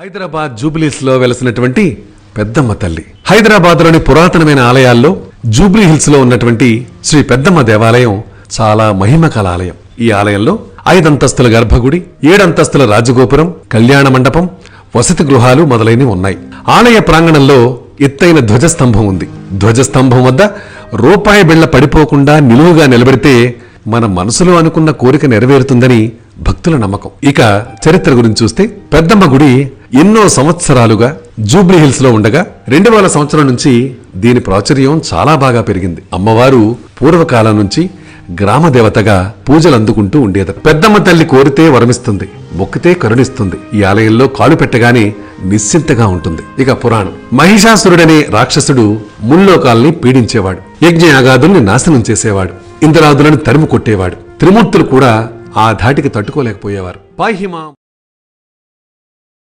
హైదరాబాద్ జూబ్లీస్ వెలసినటువంటి పెద్దమ్మ తల్లి. హైదరాబాద్లోని పురాతనమైన ఆలయాల్లో జూబ్లీ హిల్స్లో ఉన్నటువంటి శ్రీ పెద్దమ్మ దేవాలయం చాలా మహిమకల ఆలయం ఈ ఆలయంలో ఐదంతస్తుల గర్భగుడి ఏడంతస్తుల రాజగోపురం కళ్యాణ మండపం వసతి గృహాలు మొదలైనవి ఉన్నాయి. ఆలయ ప్రాంగణంలో ఎత్తైన ధ్వజస్తంభం ఉంది. ధ్వజస్తంభం వద్ద రూపాయి బిళ్ళ పడిపోకుండా నిలువుగా నిలబెడితే మన మనసులో అనుకున్న కోరిక నెరవేరుతుందని భక్తుల నమ్మకం. ఇక చరిత్ర గురించి చూస్తే పెద్దమ్మ గుడి ఎన్నో సంవత్సరాలుగా జూబ్లీ హిల్స్లో ఉండగా రెండు వేల సంవత్సరం నుంచి దీని ప్రాచుర్యం చాలా బాగా పెరిగింది. అమ్మవారు పూర్వకాలం నుంచి గ్రామ దేవతగా పూజలు అందుకుంటూ ఉండేది. పెద్దమ్మ తల్లి కోరితే వరమిస్తుంది మొక్కితే కరుణిస్తుంది. ఈ ఆలయంలో కాలు పెట్టగానే నిశ్చింతగా ఉంటుంది. ఇక పురాణం. మహిషాసురుడనే రాక్షసుడు ముల్లోకాల్ని పీడించేవాడు. యజ్ఞయాగాదుల్ని నాశనం చేసేవాడు. ఇంద్రాదులను తరిమి కొట్టేవాడు. త్రిమూర్తులు కూడా ఆ ధాటికి తట్టుకోలేకపోయేవారు. పాహిమా